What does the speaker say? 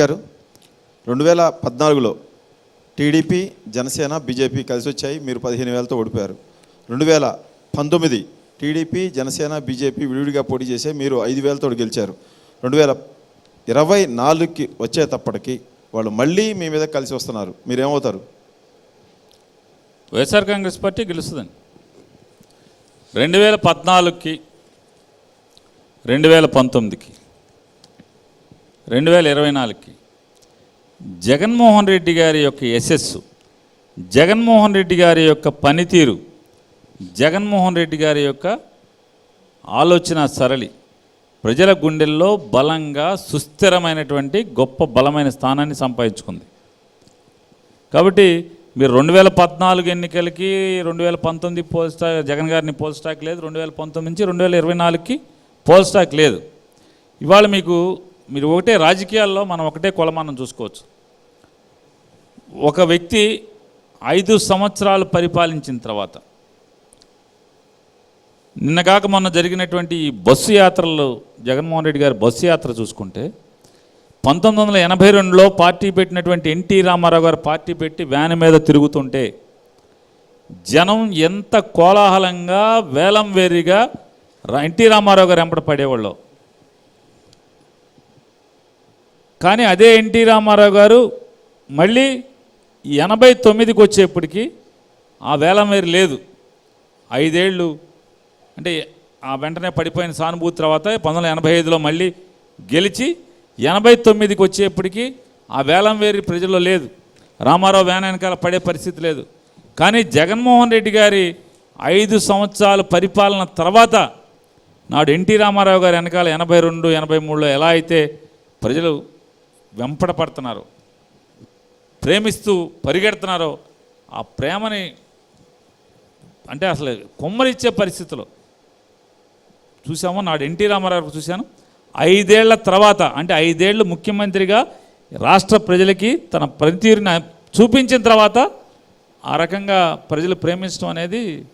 గారు రెండు వేల పద్నాలుగులో టీడీపీ జనసేన బీజేపీ కలిసి వచ్చాయి మీరు పదిహేను వేలతో ఓడిపోయారు. రెండు వేల పంతొమ్మిది టీడీపీ జనసేన బీజేపీ విడివిడిగా పోటీ చేసే మీరు ఐదు వేలతో గెలిచారు. రెండు వేల ఇరవై నాలుగుకి వచ్చేటప్పటికి వాళ్ళు మళ్ళీ మీ మీద కలిసి వస్తున్నారు. మీరేమవుతారు? వైఎస్ఆర్ కాంగ్రెస్ పార్టీ గెలుస్తుందండి. రెండు వేల పద్నాలుగుకి రెండు వేల పంతొమ్మిదికి రెండు వేల ఇరవై నాలుగుకి జగన్మోహన్ రెడ్డి గారి యొక్క యశస్సు జగన్మోహన్ రెడ్డి గారి యొక్క పనితీరు జగన్మోహన్ రెడ్డి గారి యొక్క ఆలోచన సరళి ప్రజల గుండెల్లో బలంగా సుస్థిరమైనటువంటి గొప్ప బలమైన స్థానాన్ని సంపాదించుకుంది. కాబట్టి మీరు రెండు వేల పద్నాలుగు ఎన్నికలకి రెండు వేల పంతొమ్మిది పోల్ స్టాక్ జగన్ గారిని పోల్ స్టాక్ లేదు రెండు వేల పంతొమ్మిది నుంచి రెండు వేల ఇరవై నాలుగుకి పోల్ స్టాక్ లేదు. ఇవాళ మీకు మీరు ఒకటే రాజకీయాల్లో మనం ఒకటే కొలమానం చూసుకోవచ్చు. ఒక వ్యక్తి ఐదు సంవత్సరాలు పరిపాలించిన తర్వాత నిన్నగాక మొన్న జరిగినటువంటి ఈ బస్సు యాత్రలు జగన్మోహన్ రెడ్డి గారి బస్సు యాత్ర చూసుకుంటే పంతొమ్మిది వందల ఎనభై రెండులో పార్టీ పెట్టినటువంటి ఎన్టీ రామారావు గారు పార్టీ పెట్టి వ్యాన్ మీద తిరుగుతుంటే జనం ఎంత కోలాహలంగా వేలం వేరిగా ఎన్టీ రామారావు గారు వెంపడ పడేవాళ్ళు. కానీ అదే ఎన్టీ రామారావు గారు మళ్ళీ ఎనభై తొమ్మిదికి వచ్చేప్పటికి ఆ వేలం వేరు లేదు. ఐదేళ్ళు అంటే ఆ వెంటనే పడిపోయిన సానుభూతి తర్వాత పంతొమ్మిది వందల ఎనభై ఐదులో మళ్ళీ గెలిచి ఎనభై తొమ్మిదికి వచ్చేప్పటికీ ఆ వేలం వేరి ప్రజల్లో లేదు. రామారావు వేన వెనకాల పడే పరిస్థితి లేదు. కానీ జగన్మోహన్ రెడ్డి గారి ఐదు సంవత్సరాల పరిపాలన తర్వాత నాడు ఎన్టీ రామారావు గారు వెనకాల ఎనభై రెండు ఎనభై మూడులో ఎలా అయితే ప్రజలు వెంపడపడుతున్నారో. ప్రేమిస్తూ పరిగెడుతున్నారో. ఆ ప్రేమని అంటే అసలు కొమ్మరిచ్చే పరిస్థితిలో. చూసామో నాడు ఎన్టీ రామారావు చూశాను. ఐదేళ్ళ తర్వాత అంటే ఐదేళ్ళు ముఖ్యమంత్రిగా రాష్ట్ర ప్రజలకి తన పనితీరుని చూపించిన తర్వాత ఆ రకంగా ప్రజలు ప్రేమించడం అనేది